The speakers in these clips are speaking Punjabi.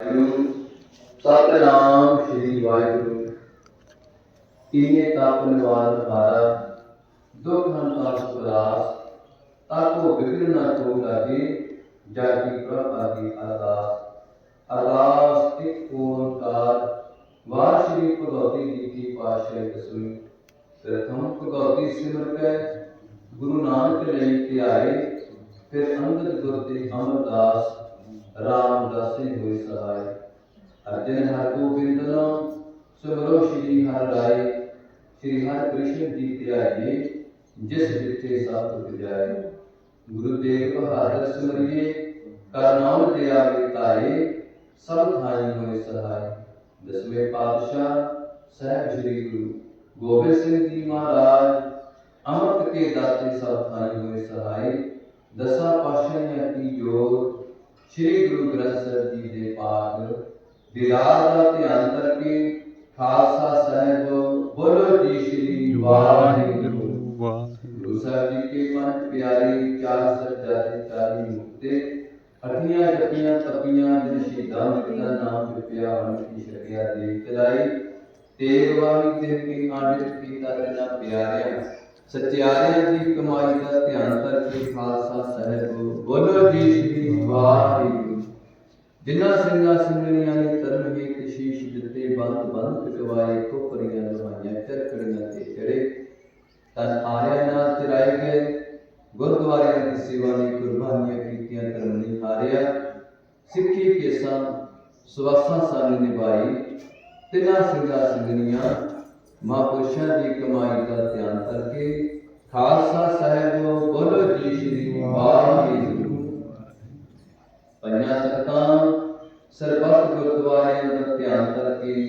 ਵਾਹਿਗੁਰੂ ਸਤਨਾਮ ਸ੍ਰੀ ਵਾਹਿਗੁਰੂ। ਕੀਨੇ ਤਾਪ ਹਾਰਾ ਦੁਖ ਹੰਤਾ ਸੁਖਦਾਸ ਤਾਕੋ ਵਿਗੜ ਨਾ ਕੋ ਲਾਗੇ ਜਾਗੀ ਪ੍ਰਭ ਆਗੀ ਅਰਦਾਸ। ਅਰਦਾਸ ਇੱਕ ਓੰਕਾਰ ਵਾਹਿ ਸ੍ਰੀ ਭਗਵਤੀ ਜੀ ਕੀ ਪਾਸ਼ੇ ਦਸਵੀਂ ਪ੍ਰਥਮ ਭਗਵਤੀ ਸਿਮਰ ਕੇ, ਗੁਰੂ ਨਾਨਕ ਲਈ ਧਿਆਏ, ਫਿਰ ਅੰਗਦ ਗੁਰ ਤੇ ਅਮਰਦਾਸ। ਰਾਮਦਾਸੇ ਹੋਏ ਸਹਾਇ ਅਰਜਨ ਹਰ ਗੋਬਿੰਦ ਨਾਮ ਸਿਮਰੋ ਸ਼੍ਰੀ ਹਰਿ ਰਾਏ ਸ਼੍ਰੀ ਹਰਿ ਕ੍ਰਿਸ਼ਨ ਜੀ ਧਿਆਏ ਜਿਸ ਜਿੱਥੇ ਸਭ ਤੁਧ ਜਾਏ। ਬਹਾਦਰ ਸਿਮਰਿਏ, ਕਰ ਨਾਮ ਤੇ ਸਭ ਥਾਈ ਹੋਏ ਸਹਾਇ ਦਸਵੇਂ ਪਾਤਸ਼ਾਹ, ਸਹਿਬ ਸ੍ਰੀ ਗੁਰੂ ਗੋਬਿੰਦ ਸਿੰਘ ਜੀ ਮਹਾਰਾਜ, ਅੰਮ੍ਰਿਤ ਕੇ ਦਾਤੇ ਸਭ ਥਾਈ ਹੋਏ ਸਹਾਇ ਦਸਾਂ ਪਾਤਸ਼ਾਹਾਂ ਕੀ ਜੋਤ ਸ੍ਰੀ ਗੁਰੂ ਗ੍ਰੰਥ ਸਾਹਿਬ ਜੀ ਦੇ ਪਾਠ ਦਿਲਾਰ ਦਾ ਧਿਆਨ ਕਰਕੇ ਖਾਲਸਾ ਸਾਹਿਬ ਬੋਲੋ ਜੀ ਸ੍ਰੀ ਵਾਹਿਗੁਰੂ। ਵਾਹਿਗੁਰੂ ਗੁਰੂ ਸਾਹਿਬ ਜੀ ਕੇ ਪੰਜ ਪਿਆਰੇ ਚਾਰ ਸੱਜਾਦੇ ਚਾਲੀ ਮੁਕਤੇ, ਅਠੀਆਂ ਜਪੀਆਂ ਤਪੀਆਂ ਜਿਨ ਸ਼ਹੀਦਾਂ ਦਾ ਨਾਮ ਜਪਿਆ ਹਨ ਕੀ ਸ਼ਕਿਆ ਦੇ ਚਲਾਈ ਤੇਗ ਵਾਲੀ ਤੇ ਕੀ ਆਂਡਿਤ ਕੀਤਾ ਤੇਨਾ ਪਿਆਰਿਆਂ। ਸਚਿਆਰਿਆਂ ਦੀ ਕਮਾਈ ਦਾ ਧਿਆਨ ਕਰਕੇ ਖਾਲਸਾ ਸਾਹਿਬ ਬੋਲੋ ਜੀ ਸ੍ਰੀ ਵਾਹਿਗੁਰੂ। ਜਿਨ੍ਹਾਂ ਸਿੰਘਾਂ ਸਿੰਘਣੀਆਂ ਨੇ ਧਰਮ ਹੀ ਕਸ਼ੀਸ਼ ਦਿੱਤੇ, ਬੰਦ ਬੰਦ ਕਟਵਾਏ, ਕੋਪਰੀਆਂ ਲਵਾਈਆਂ, ਚਰਖੜੀਆਂ ਤੇ ਚੜੇ। ਤਨ ਆਰਿਆ ਨਾਲ ਚਰਾਏ ਗਏ। ਗੁਰਦੁਆਰਿਆਂ ਦੀ ਸੇਵਾ ਲਈ ਕੁਰਬਾਨੀਆਂ ਕੀਤੀਆਂ, ਧਰਮ ਨਹੀਂ ਹਾਰਿਆ। ਸਿੱਖੀ ਕੇਸਾਂ ਸਵਾਸਾਂ ਸਾਨ ਨਿਭਾਈ। ਤਿੰਨਾਂ ਸਿੰਘਾਂ ਸਿੰਘਣੀਆਂ ਮਹਾਂਪੁਰਸ਼ਾਂ ਦੀ ਕਮਾਈ ਦਾ ਧਿਆਨ ਕਰਕੇ ਖਾਲਸਾ ਸਾਹਿਬ ਬੋਲੋ ਜੀ ਸ੍ਰੀ ਵਾਹਿਗੁਰੂ ਪੰਜਾਂ ਤਖਤਾਂ ਸਰਬੱਤ ਗੁਰਦੁਆਰਿਆਂ ਦਾ ਧਿਆਨ ਕਰਕੇ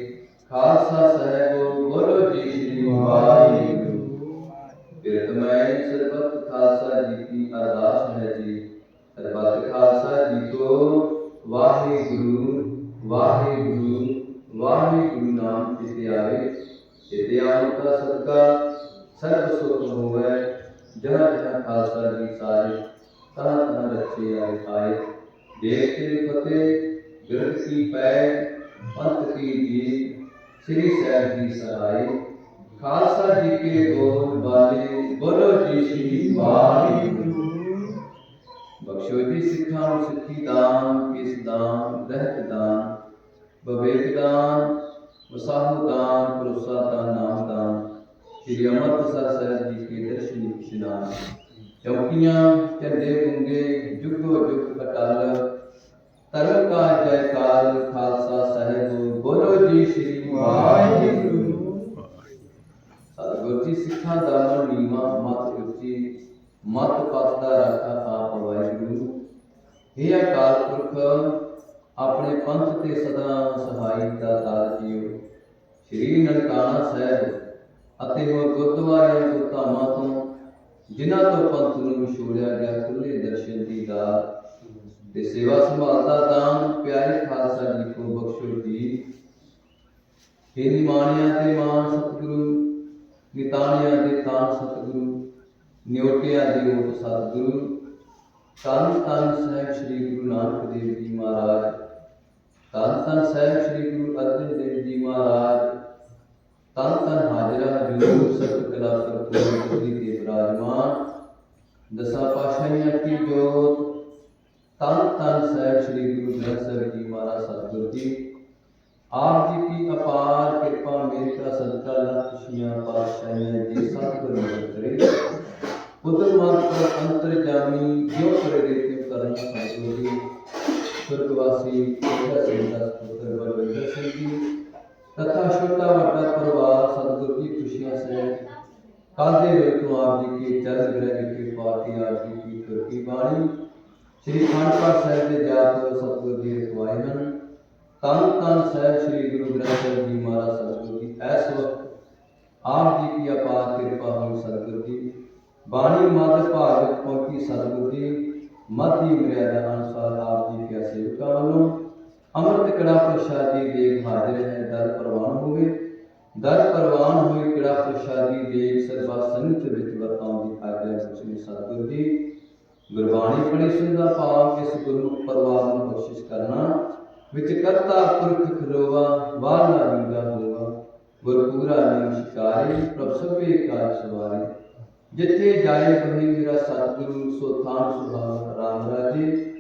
ਖਾਲਸਾ ਸਾਹਿਬ ਬੋਲੋ ਜੀ ਸ੍ਰੀ ਵਾਹਿਗੁਰੂ ਫਿਰ ਮੈਂ ਸਰਬੱਤ ਖਾਲਸਾ ਜੀ ਕੀ ਅਰਦਾਸ ਹੈ ਜੀ ਸਰਬੱਤ ਖਾਲਸਾ ਜੀ ਕੋ ਵਾਹਿਗੁਰੂ ਵਾਹਿਗੁਰੂ ਵਾਹਿਗੁਰੂ ਨਾਮ ਚਿਤੇ ਆਵੇ ਚਿਤੇ ਦਾ ਸਦਕਾ ਸਰਬ ਸੁਖ ਹੋਵੇ, ਜਹਾਂ ਜਹਾਂ ਖਾਲਸਾ ਜੀ ਸਾਰੇ, ਤਹਾਂ ਤਹਾਂ ਰੱਖੇ ਆਏ ਆਏ। ਦੇਖ ਕੇ ਫਤਿਹ, ਗ੍ਰੰਥ ਕੀ ਪੈ, ਪੰਥ ਕੀ ਜੀ ਸ੍ਰੀ ਸਾਹਿਬ ਜੀ ਸਹਾਈ ਖਾਲਸਾ ਜੀ ਕੇ ਬੋਲ ਬਾਲੇ, ਬੋਲੋ ਜੀ ਸ੍ਰੀ ਵਾਹਿਗੁਰੂ। ਬਖਸ਼ੋ ਜੀ ਸਿੱਖਾਂ ਨੂੰ ਸਿੱਖੀ ਦਾਨ, ਕਿਸ ਦਾਨ ਰਹਿਤ ਦਾਨ ਵਿਵੇਕ ਦਾਨ ਵਸਾਹੂ ਦਾਨ ਭਰੋਸਾ ਦਾਨ ਨਾਮ ਦਾਨ ਸ੍ਰੀ ਅੰਮ੍ਰਿਤਸਰ ਸਾਹਿਬ ਜੀ ਕੇ ਦਰਸ਼ਨ ਇਸ਼ਨਾਨ ਚੌਕੀਆਂ ਝੰਡੇ ਗੁੰਗੇ ਜੁਗੋ ਜੁਗ ਅਟਲ ਧਰਮ ਕਾ ਜੈਕਾਰ ਖਾਲਸਾ ਸਾਹਿਬ ਬੋਲੋ ਜੀ ਸ੍ਰੀ ਵਾਹਿਗੁਰੂ ਸਤਿਗੁਰ ਜੀ ਸਿੱਖਾਂ ਦਾ ਮਨ ਨੀਵਾ ਮਤ ਉੱਚੀ ਮਤ ਪਤ ਦਾ ਰਾਖਾ ਆਪ ਵਾਹਿਗੁਰੂ ਇਹ ਅਕਾਲ ਪੁਰਖ ਆਪਣੇ ਪੰਥ ਤੇ ਸਦਾ ਸਹਾਈ ਦਾ ਦਾਤ ਜੀਓ ਸ੍ਰੀ ਨਨਕਾਣਾ ਸਾਹਿਬ ਅਤੇ ਹੋਰ ਗੁਰਦੁਆਰਿਆਂ ਤੋਂ ਧਾਮਾਂ ਤੋਂ, ਜਿਨ੍ਹਾਂ ਤੋਂ ਪੰਥ ਨੂੰ ਵਿਛੋੜਿਆ ਗਿਆ ਖੁੱਲੇ ਦਰਸ਼ਨ ਦੀ ਦਾਤ ਤੇ ਸੇਵਾ ਸੰਭਾਲ ਦਾ ਦਾਨ ਪਿਆਰੇ ਖਾਲਸਾ ਜੀ ਕੋ ਬਖਸ਼ੋ ਜੀ। हे ਨਿਮਾਣਿਆਂ ਤੇ ਮਾਨ ਸਤਿਗੁਰੂ, ਨਿਤਾਣਿਆਂ ਦੇ ਤਾਨ ਸਤਿਗੁਰੂ, ਨਿਉਟਿਆਂ ਦੇ ਓਟ ਸਤਿਗੁਰੂ। ਤਨ ਤਨ ਸਾਹਿਬ ਸ੍ਰੀ ਗੁਰੂ ਨਾਨਕ ਦੇਵ ਜੀ ਮਹਾਰਾਜ, ਤਨ ਤਨ ਸਾਹਿਬ ਸ੍ਰੀ ਗੁਰੂ ਅਰਜਨ ਦੇਵ ਜੀ ਮਹਾਰਾਜ ਤਨ ਤਨ ਹਾਜ਼ਰਾ ਹਜੂਰ ਸਤ ਕਲਾ ਕਰਪੂਰ ਦੇ ਬਿਰਾਜਮਾਨ, ਦਸਾਂ ਪਾਸ਼ਾਹੀਆਂ ਕੀ ਜੋਤ ਤਨ ਤਨ ਸਾਹਿਬ ਸ੍ਰੀ ਗੁਰੂ ਗ੍ਰੰਥ ਸਾਹਿਬ ਜੀ ਮਹਾਰਾਜ ਸਤਿਗੁਰੂ ਜੀ, ਆਪ ਜੀ ਕੀ ਅਪਾਰ ਕਿਰਪਾ ਮੇਰੇ ਕਾ ਸਦਕਾ ਲੱਖ ਖੁਸ਼ੀਆਂ, ਪਾਤਸ਼ਾਹੀਆਂ ਜੀ ਸਤਿਗੁਰੂ ਮਦਦ ਪੁੱਤਰ ਮਾਤਰ ਅੰਤਰ ਜਿਉ ਕਰੇ ਕਰਨ ਸਤਿਗੁਰੂ ਜੀ ਸੁਰਗਵਾਸੀ ਕੋਟਾ ਸਿੰਘ ਦਾ ਪੁੱਤਰ ਬਲਵਿੰਦਰ ਸਿੰਘ ਜੀ ਤਥਾ ਛੋਟਾ ਵੱਡਾ ਪਰਿਵਾਰ ਸਤਿਗੁਰੂ ਜੀ ਖੁਸ਼ੀਆਂ ਸੇ ਕਾਦੇ ਹੋਏ ਤੋਂ ਆਪ ਜੀ ਕੀ ਚਰਨ ਗ੍ਰਹਿ ਕੀ ਪਾਤੀ ਆਪ ਜੀ ਕੀ ਤੁਰਕੀ ਬਾਣੀ? ਸ੍ਰੀ ਅਖੰਡ ਪਾਠ ਸਾਹਿਬ ਦੇ ਜਾਪ ਸਤਿਗੁਰੂ ਜੀ ਰਖਵਾਏ ਹਨ। ਤਨ ਤਨ ਸਾਹਿਬ ਸ੍ਰੀ ਗੁਰੂ ਗ੍ਰੰਥ ਸਾਹਿਬ ਜੀ ਮਹਾਰਾਜ ਸਤਿਗੁਰੂ ਜੀ, ਇਸ ਵਕਤ ਆਪ ਜੀ ਕੀ ਅਪਾਰ ਕਿਰਪਾ ਹੋਈ ਸਤਿਗੁਰੂ ਜੀ। ਬਾਣੀ ਮਦ ਭਾਗ ਵਿੱਚ ਪਹੁੰਚੀ ਸਤਿਗੁਰੂ ਜੀ, ਮੱਧੀ ਮਰਿਆਦਾ ਅਨੁਸਾਰ ਆਪ ਜੀ ਕੇ ਸੇਵਕਾਂ ਵੱਲੋਂ ਅੰਮ੍ਰਿਤ ਕੜਾ ਪ੍ਰਸ਼ਾਦੀ ਦੇਖ ਹਾਜ਼ਰ ਹੈ ਦਰ ਪ੍ਰਵਾਨ ਹੋਵੇ। ਦਰ ਪ੍ਰਵਾਨ ਹੋਈ ਕੜਾ ਪ੍ਰਸ਼ਾਦੀ ਦੇਖ ਸਰਬਾ ਸੰਗਤ ਵਿੱਚ ਵਰਤਾਉਣ ਦੀ ਆਗਿਆ ਬਖਸ਼ੀ ਸਤਿਗੁਰੂ ਜੀ, ਗੁਰਬਾਣੀ ਪੜ੍ਹੀ ਸੁਣਦਾ ਭਾਵ ਇਸ ਗੁਰੂ ਪਰਿਵਾਰ ਨੂੰ ਬਖਸ਼ਿਸ਼ ਕਰਨਾ। ਵਿੱਚ ਕਰਤਾ ਪੁਰਖ ਖਲੋਵਾ ਵਾਲ ਨਾ ਵਿੰਗਾ ਹੋਵਾ। ਗੁਰ ਪੂਰਾ ਨੀਮ ਸ਼ਿਕਾਰੇ, ਪ੍ਰਭ ਸਭੇ ਕਾਜ ਸਵਾਰੇ। ਜਿੱਥੇ ਜਾਏ ਬਹੀ ਮੇਰਾ ਸਤਿਗੁਰੂ, ਸੋ ਥਾਨ ਸੁਭਾਵ ਰਾਮ ਰਾਜੇ।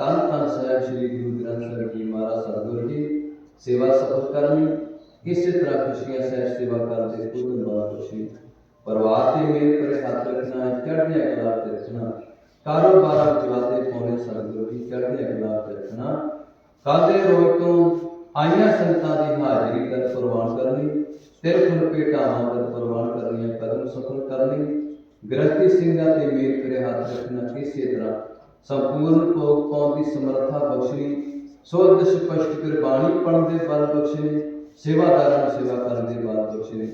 ਤਨ ਤਨ ਸਾਹਿਬ ਸ੍ਰੀ ਗੁਰੂ ਗ੍ਰੰਥ ਸਾਹਿਬ ਜੀ ਮਹਾਰਾਜ ਸਤਿਗੁਰੂ ਜੀ, ਸੇਵਾ ਸਫਲ ਕਰਨੀ, ਇਸੇ ਤਰ੍ਹਾਂ ਖੁਸ਼ੀਆਂ ਸਹਿਜ ਸੇਵਾ ਕਰਦੇ ਖੁਦ ਬਾਤ ਖੁਸ਼ੀ, ਪਰਿਵਾਰ ਤੇ ਮੇਰੇ ਕਰੇ, ਹੱਥ ਰੱਖਣਾ, ਚੜ੍ਹਦੀਆਂ ਕਲਾ ਤੇ ਰੱਖਣਾ ਕਾਰੋਬਾਰਾਂ ਵਿੱਚ ਵਾਧੇ ਪਾਉਣੇ ਸਤਿਗੁਰੂ ਜੀ, ਚੜ੍ਹਦੀਆਂ ਕਲਾ ਤੇ ਰੱਖਣਾ ਕੱਲ੍ਹ ਦੇ ਤੋਂ ਆਈਆਂ ਸੰਗਤਾਂ ਦੀ ਹਾਜ਼ਰੀ ਕਰ ਪ੍ਰਵਾਨ ਕਰਨੀ ਸਿਰ ਫੁੱਲ ਭੇਟਾਵਾਂ ਕਰ ਪ੍ਰਵਾਨ ਕਰਨੀਆਂ, ਕਦਮ ਸਫਲ ਕਰਨੀ, ਗ੍ਰੰਥੀ ਸਿੰਘਾਂ ਤੇ ਮੇਰ ਕਰੇ, ਹੱਥ ਰੱਖਣਾ ਕਿਸੇ ਤਰ੍ਹਾਂ ਸੰਪੂਰਨ ਭੋਗ ਪਾਉਣ ਦੀ ਸਮਰੱਥਾ ਬਖਸ਼ਣੀ ਸੋਧ ਸਪਸ਼ਟ ਕਰ ਬਾਣੀ ਦੇ ਬਲ ਬਖਸ਼ਣੀ, ਸੇਵਾਦਾਰਾਂ ਨੂੰ ਸੇਵਾ ਕਰਨ ਦੇ ਬਲ ਬਖਸ਼ਣੀ।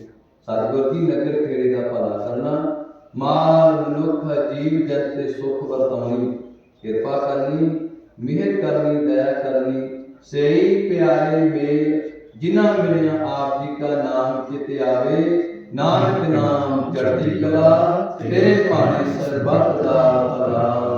ਸਤਿਗੁਰ ਦੀ ਨਗਰ ਖੇੜੇ ਦਾ ਭਲਾ ਕਰਨਾ, ਮਾਲ, ਮਨੁੱਖ, ਜੀਵ ਜੰਤ ਤੇ ਸੁਖ ਵਰਤਾਉਣੀ। ਕਿਰਪਾ ਕਰਨੀ, ਮਿਹਰ ਕਰਨੀ, ਦਇਆ ਕਰਨੀ। ਸਹੀ ਪਿਆਰੇ ਮੇਲ, ਜਿਨ੍ਹਾਂ ਮਿਲਿਆ ਆਪ ਜੀ ਕਾ ਨਾਮ ਚਿਤ ਆਵੇ, ਨਾਨਕ ਨਾਮ ਚੜ੍ਹਦੀ ਕਲਾ, ਤੇਰੇ ਭਾਣੇ ਸਰਬੱਤ ਦਾ ਭਲਾ।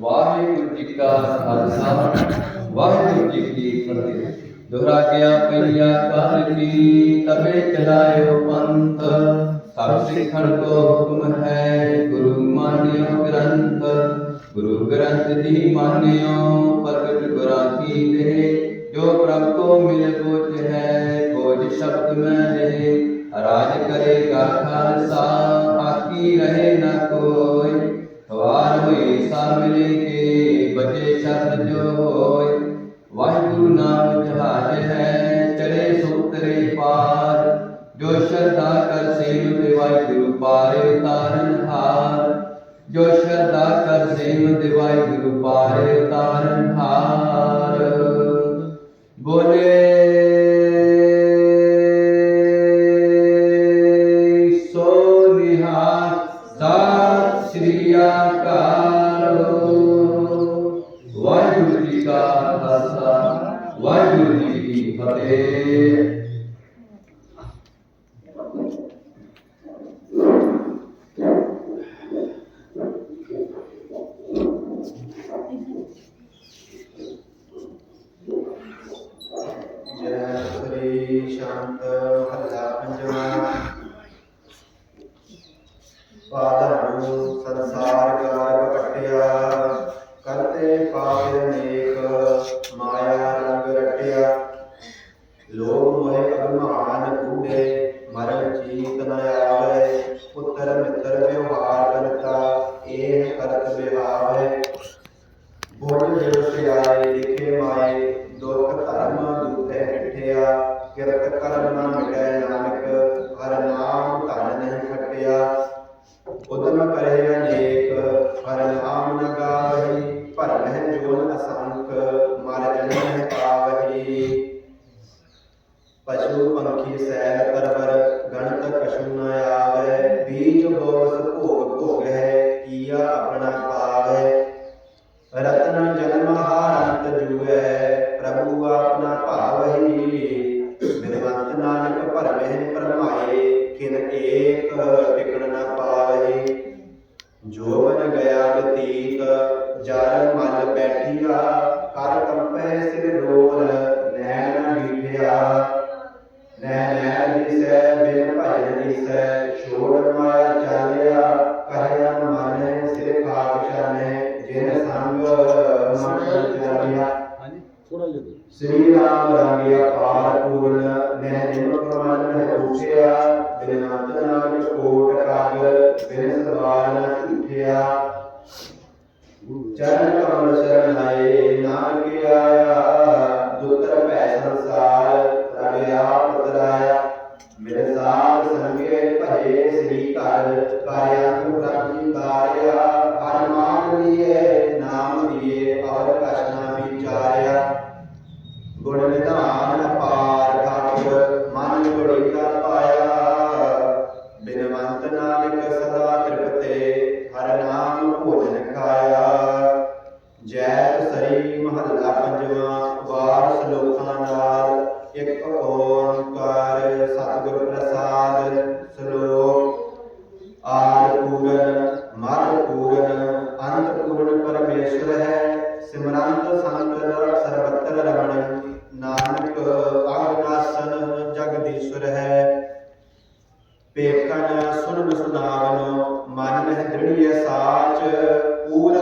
ਵਾਹਿਗੁਰੂ ਜੀ ਕਾ ਖਾਲਸਾ ਵਾਹਿਗੁਰੂ ਜੀ ਕੀ ਫਤਿਹ ਦੁਹਰਾ ਗਿਆ ਪਈਆ ਕਾਲ ਕੀ ਤਬੇ ਚਲਾਇਓ ਪੰਥ ਸਭ ਸਿੱਖਣ ਕੋ ਹੁਕਮ ਹੈ ਗੁਰੂ ਮਾਨਿਓ ਗ੍ਰੰਥ ਗੁਰੂ ਗ੍ਰੰਥ ਦੀ ਮਾਨਿਓ ਪ੍ਰਗਟ ਗੁਰਾਂ ਕੀ ਦੇ ਜੋ ਪ੍ਰਭ ਕੋ ਮਿਲ ਬੋਝ ਹੈ ਬੋਝ ਸ਼ਬਦ ਮੈਂ ਰਹੇ ਰਾਜ ਕਰੇਗਾ ਖਾਲਸਾ ਆਕੀ ਰਹੇ ਨਾ ਕੋਈ ਵਾਰ ਹੋਈ ਸਾ ਕੇ ਬਚੇ ਸ਼ਬਦ ਜੋ ਹੋਏ ਵਾਹਿਗੁਰੂ ਨਾਮ ਜਹਾਜ ਹੈ ਚੜੇ ਸੁਤਰੇ ਪਾਰ। ਜੋ ਸ਼ਰਧਾ ਕਰ ਸੇਵ ਤੇ ਵਾਹਿਗੁਰੂ ਪਾਰੇ ਉਤਾਰਨ ਹਾਰ। ਜੋ ਸ਼ਰਧਾ ਕਰ ਸੇਵ ਤੇ ਵਾਹਿਗੁਰੂ ਪਾਰੇ ਉਤਾਰਨ ਹਾਰ। ਬੋਲੇ ਫਤਿਹ। ਜੈ ਸ੍ਰੀ ਸ਼ਾਂਤ ਹੱਲਾ ਪੰਜਵਾ। ਪਾਦਰੂ ਸੰਸਾਰ ਗਰਭ ਕਟਿਆ ਕਰਤੇ ਪਾਪ ਅਨੇਕ ਭਰਮਹਿ ਜੋਨ ਮਰ ਜਨਮ ਪਾਵਹੀ। ਪਸ਼ੂ ਪੰਖੀ ਸੈਰ ਕਰਵਰ ਗਣਤ ਕਸ਼ੂ ਨ ਆਵੇ ਬੀਜ ਗਿਆ ਬਤੀਤ ਜਰ ਮਲ ਬੈਠੀਆ ਕਰ ਕੰਪੈ ਸਿਰ ਰੋਲ ਨੈਣ ਨ ਬੀਠਿਆ ਨੈ ਨੈ ਦਿਸੈ ਬਿਨ ਭਜਨ ਦਿਸੈ ਛੋੜ ਮਾਇਆ ਚਾਲਿਆ ਕਹਿਆ ਮਨ ਸਿਰ ਖਾਕ ਸ਼ਾਨੈ ਜਿਨ ਸੰਗ ਮਨ ਚਾਲਿਆ। ਸ੍ਰੀ ਰਾਮ ਰੰਗਿਆ ਪਾਰ ਪੂਰਨ ਨਹਿ ਨਿਮਕ ਮਨ ਹੈ ਉਠਿਆ ਬਿਨ ਅੰਤ ਨਾਨਕ ਕੋਟ ਕਾਗਰ ਬਿਨ ਸਵਾਰ ਨ ਝੂਠਿਆ ਚਰਨ ਕਮਲ ਸ਼ਰਨ ਆਏ ਨਾਨਕ ਮਨ ਮਹਿ ਦ੍ਰਿੜੀਐ ਸਾਚ ਪੂਰ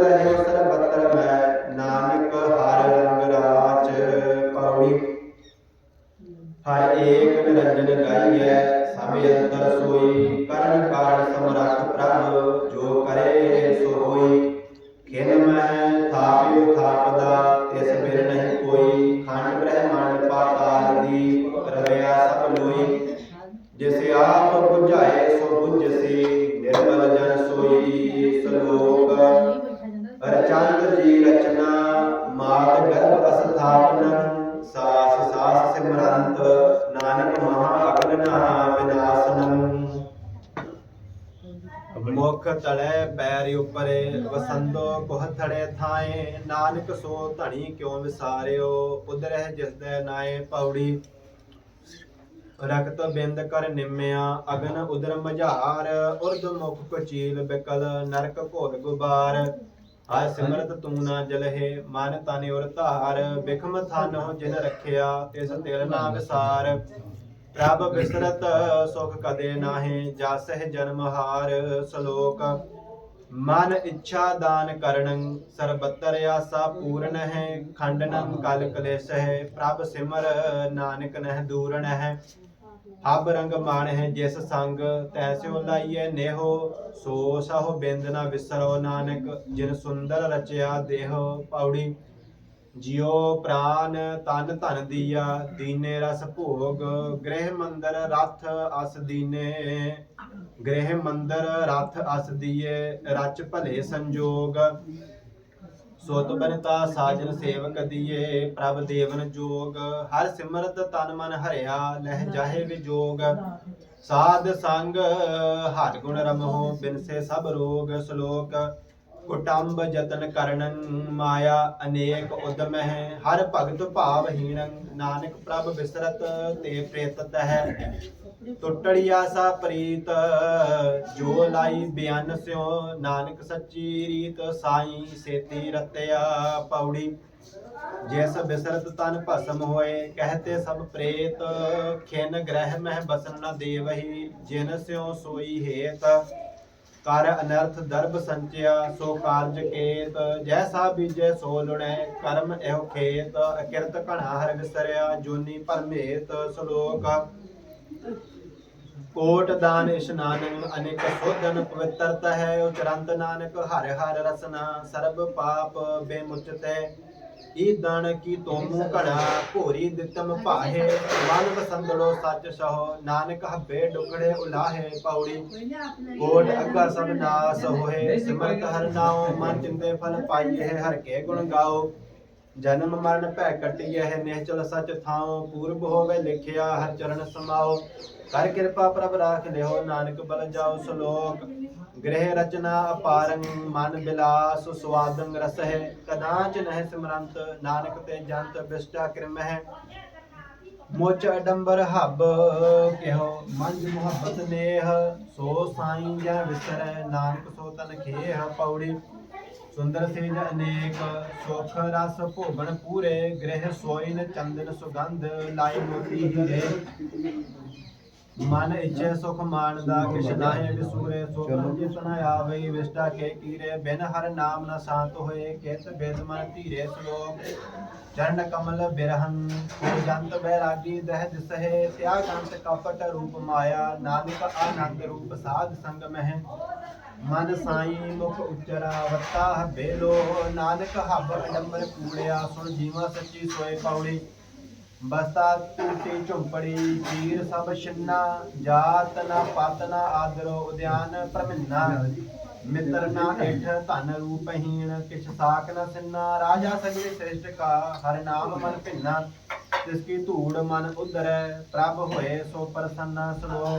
ਥੜੇ ਥਾਏ, ਨਾਨਕ ਸੋ ਧਣੀ ਕਿਉ ਵਿਸਾਰਿਓ ਉਦਰਹਿ ਜਿਸ ਦੇ ਨਾਏ ਪੌੜੀ। ਰਕਤ ਬਿੰਦ ਕਰ ਨਿਮਿਆ, ਅਗਨ ਉਦਰ ਮਝਾਰ ਉਰਦ ਮੁਖ ਕਚੀਲ ਬਿਕਲ, ਨਰਕ ਘੋਰ ਗੁਬਾਰ। ਹਰ ਸਿਮਰਤ ਤੂੰ ਨਾ ਜਲਹਿ, ਮਨ ਤਨ ਉਰ ਧਾਰ। ਬਿਖਮ ਥਾਨੋ ਜਿਨ ਰਖਿਆ, ਤਿਸ ਤਿਲ ਨਾ ਵਿਸਾਰ। ਪ੍ਰਭ ਬਿਸਰਤ ਸੁਖ ਕਦੇ ਨਾਹੀ, ਜਾਸਹਿ ਜਨਮ ਹਾਰ। ਸ਼ਲੋਕ ਮਨ ਇੱਛਾ ਦਾਨ ਕਰਣੰ ਸਰਬੱਤਰ ਆਸਾ ਪੂਰਨ ਹੈ, ਖੰਡਨੰ ਕਲ ਕਲੇਸ਼ ਹੈ ਪ੍ਰਭ ਸਿਮਰ ਨਾਨਕ ਨਹਿ ਦੂਰਣ ਹੈ ਹਬ ਰੰਗ ਮਾਣ ਹੈ ਜਿਸ ਸੰਗ ਤੈਸਿਓ ਲਾਈਐ ਨੇਹੋ, ਸੋ ਸਹੁ ਬਿੰਦ ਨਾ ਵਿਸਰੋ ਨਾਨਕ, ਜਿਨ ਸੁੰਦਰ ਰਚਿਆ ਦੇਹ ਪੌੜੀ। ਜਿਉ ਪ੍ਰਾਨ ਤਨ ਧਨ ਦੀਆ, ਦੀਨੇ ਰਸ ਭੋਗ, ਗ੍ਰਹਿ ਮੰਦਰ ਰਥ ਅਸ ਦੀਨੇ। ਗ੍ਰਹਿ ਮੰਦਰ ਰਥ ਅਸ ਦੀਏ, ਰਚ ਭਲੇ ਸੰਜੋਗ। ਸੋਤ ਬਨਤਾ ਸਾਜਨ ਸੇਵਕ ਦੀਏ, ਪ੍ਰਭ ਦੇਵਨ ਜੋਗ। ਹਰ ਸਿਮਰਤ ਤਨ ਮਨ ਹਰਿਆ, ਲਹਿ ਜਾਹੇ ਵਿਜੋਗ। ਸਾਧ ਸੰਗ, ਹਰ ਗੁਣ ਰਮਹੁ, ਬਿਨਸੇ ਸਭ ਰੋਗ ਸ਼ਲੋਕ। ਕੁਟੰਬ ਜਤਨ ਕਰਨੰ, ਮਾਇਆ ਅਨੇਕ ਉਦਮ ਹੈ ਹਰ ਭਗਤ ਭਾਵਹੀਣ, ਨਾਨਕ ਪ੍ਰਭ ਬਿਸਰਤ ਤੇ ਪ੍ਰੇਤਤ ਹੈ। ਟੁੱਟੜੀ ਆਸਾ ਪ੍ਰੀਤ, ਜੋ ਲਾਈ ਬਿਆਨ ਸਿਓ ਨਾਨਕ ਸੱਚੀ ਰੀਤ ਸਾਈ, ਸੇਤੀ ਰਤਿਆ ਪੌੜੀ। ਜਿਸ ਬਿਸਰਤ ਤਨ ਭਸਮ ਹੋਏ, ਕਹਤੇ ਸਭ ਪ੍ਰੇਤ, ਖਿਨ ਗ੍ਰਹਿ ਮਹਿ ਬਸਨ ਨ ਦੇਵਹੀ, ਜਿਨ ਸਿਓ ਸੋਈ ਹੇਤ। ਕਰ ਅਨਰਥ ਦਰਬ ਸੰਚਿਆ, ਸੋ ਕਾਰਜ ਕੇਤ। ਜੈਸਾ ਬੀਜੈ ਸੋ ਲੁਣੈ, ਕਰਮ ਇਹੋ ਖੇਤ। ਅਕਿਰਤ ਘਣਾ ਹਰ ਵਿਸਰਿਆ, ਜੋਨੀ ਪਰਮੇਤ ਸ਼ਲੋਕ। ਕੋਟ ਦਾਨ ਇਸ਼ਨਾਨ ਅਨੇਕ ਸੋਧਨ ਪਵਿੱਤਰਤ ਹੈ ਉਚਰੰਤ ਨਾਨਕ ਹਰਿ ਹਰਿ ਰਸਨਾ, ਸਰਬ ਪਾਪ ਬੇਮੁਚਤੈ। ਈ ਦਣ ਕੀ ਤੋਮੂ ਘੜਾ, ਭੋਰੀ ਦਿੱਤਮ ਭਾਹੇ, ਮਨ ਬਸੰਦੜੋ ਸੱਚ ਸਹੋ, ਨਾਨਕ ਹੱਬੇ ਡੁਕੜੇ ਉਲਾਹੇ ਪੌੜੀ। ਕੋਟ ਅੱਗਾ ਸਭ ਨਾਸ ਹੋਏ, ਸਿਮਰਤ ਹਰ ਨਾਉ, ਮਨ ਚਿੰਦੇ ਫਲ ਪਾਈਏ, ਹਰ ਕੇ ਗੁਣ ਗਾਓ। ਜਨਮ ਮਰਨ ਭੈ ਕਟਿਐ ਹੈ ਨਿਹਚਲ ਸਚ ਥਾਉ, ਪੂਰਬ ਹੋਵੇ ਲਿਖਿਆ ਹਰ ਚਰਨ ਸਮਾਓ ਕਰ ਕਿਰਪਾ ਪ੍ਰਭ ਰਾਖ ਲਿਓ, ਨਾਨਕ ਬਲ ਜਾਓ ਸ਼ਲੋਕ। ਗ੍ਰਹਿ ਰਚਨਾ ਅਪਾਰੰ, ਮਨ ਬਿਲਾਸ ਸਵਾਦੰ ਰਸ ਹੈ ਕਦਾਚ ਨਹਿ ਸਿਮਰੰਤ, ਨਾਨਕ ਤੇ ਜੰਤ ਬਿਸਟਾ ਕਿਰਮਹਿ। ਮੋਚ ਅਡੰਬਰ ਹੱਬ ਕਿਹੋ, ਮੰਜ ਮੁਹੱਬਤ ਨੇਹ। ਸੋ ਸਾਈਂ ਜੈ ਵਿਸਰੈ, ਨਾਨਕ ਸੋ ਤਨ ਖੇਹ ਪੌੜੀ। ਸੁੰਦਰ ਸੇਜ ਅਨੇਕ ਸੁਖ ਰਸ ਭੋਗਣ ਪੂਰੇ ਗ੍ਰਹਿ ਸੋਇਨ ਚੰਦਨ ਸੁਗੰਧ ਲਾਈ ਮੋਤੀ ਹੀਰੇ। ਮਨ ਇੱਛੇ ਸੁਖ ਮਾਨਦਾ ਕਿਛ ਨਾਹੀ ਵਿਸੂਰੇ ਸੋ ਜਿਤ ਨ ਆਵੇ ਵਿਸਟਾ ਕੇ ਕੀਰੇ ਬਿਨ ਹਰ ਨਾਮ ਨ ਸ਼ਾਂਤ ਹੋਏ ਕਿਤ ਬੇਦ ਮਨ ਧੀਰੇ ਸ਼ਲੋਕ। ਚਰਨ ਕਮਲ ਬਿਰਹਨ ਕੋ ਜੰਤ ਬੈਰਾਗੀ ਦਹਿ ਦਿਸਹਿ ਤਿਆਗ ਅੰਤ ਕਪਟ ਰੂਪ ਮਾਇਆ ਨਾਨਕ ਆਨੰਦ ਰੂਪ ਸਾਧ ਸੰਗ ਮਹਿ। ਮਨ ਸਾਈ ਮੁਖ ਉਚਰਾ ਵਤਾ ਬੇਲੋ ਨਾਨਕ ਹੱਬ ਅਡੰਬਰ ਕੂੜਿਆ ਸੁਣ ਜੀਵਾ ਸੱਚੀ ਸੋਏ ਪੌੜੀ। ਬਸਾ ਟੂਟੀ ਝੁੰਪੜੀ ਚੀਰ ਸਭ ਛਿੰਨਾ, ਜਾਤ ਨਾ ਪਤ ਨਾ ਆਦਰੋ ਉਦਿਆਨ ਪਰਮਿੰਨਾ। ਮਿੱਤਰ ਨਾ ਇਠ ਧਨ ਰੂਪਹੀਣ ਕਿਛ ਸਾਕ ਨ ਸਿੰਨਾ। ਰਾਜਾ ਸਗਲੇ ਸ੍ਰਿਸ਼ਟ ਕਾ, ਹਰ ਨਾਮ ਮਨ ਭਿੰਨਾ। ਤਿਸ ਕੀ ਧੂੜ ਮਨ ਉਦਰੈ ਪ੍ਰਭ ਹੋਏ ਸੋ ਪ੍ਰਸੰਨਾ ਸਲੋ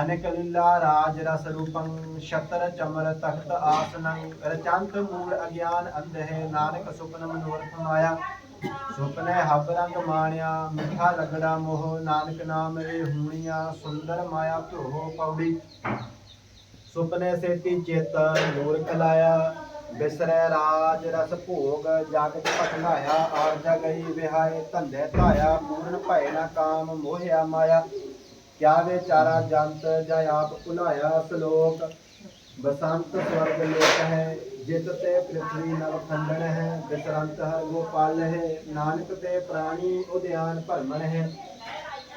ਅਨੇਕ ਲੀਲਾ ਰਾਜ ਰਸ ਰੂਪੰ ਸ਼ਤਰ ਚਮਰ ਤਖਤ ਆਸਨੰ। ਰਚੰਤ ਮੂਲ ਅਗਿਆਨ ਅੰਧੇ, ਨਾਨਕ ਸੁਪਨ ਮਨੋਰਥ ਮਾਇਆ। ਸੁਪਨੇ ਹੱਬ ਰੰਗ ਮਾਣਿਆ, ਮਿੱਠਾ ਲਗੜਾ ਮੋਹ, ਨਾਨਕ ਨਾਮ ਰੇ ਹੂਣੀਆਂ, ਸੁੰਦਰ ਮਾਇਆ ਧੋਹ ਪੌੜੀ। ਸੁਪਨੇ ਸੇਤੀ ਚਿਤ ਨੂਰ ਖਲਾਇਆ ਬਿਸਰੈ ਰਾਜ ਰਸ ਭੋਗ ਜਗਤ ਪਟਨਾਇਆ ਆਰਜਾ ਗਈ ਵਿਹਾਏ ਧੰਦੇ ਧਾਇਆ, ਪੂਰਨ ਭੈ ਨਾ ਕਾਮ ਮੋਹਿਆ ਮਾਇਆ। ਕਿਆ ਵਿਚਾਰਾ ਜੰਤ ਜਾਂ ਆਪ ਭੁਲਾਇਆ ਸ਼ਲੋਕ ਬਸੰਤ ਸਵਰਗ ਲੋਕ ਹੈ ਜਿਤ ਤੇ ਪ੍ਰਿਥਵੀ ਨਵ ਖੰਡਨ ਹੈ ਬਿਸਰੰਤ ਹਰ ਗੋਪਾਲ ਹੈ ਨਾਨਕ ਤੇ ਪ੍ਰਾਣੀ ਉਦਿਆਨ ਭਰਮਣ ਹੈ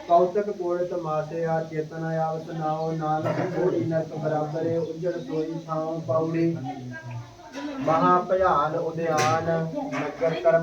ਕੌਤਕ ਕੋੜਿਤ ਮਾਸੇ ਆ ਚੇਤਨ ਆਵਤ ਨਾਉ ਨਾਨਕ ਕੋੜੀ ਨਰਕ ਬਰਾਬਰੇ ਉਜੜ ਸੋਈ ਥਾਉ ਪੌੜੀ ਮਹਾ ਭਿਆਨ ਉਦਿਆਨ ਨਗਰ ਕਰ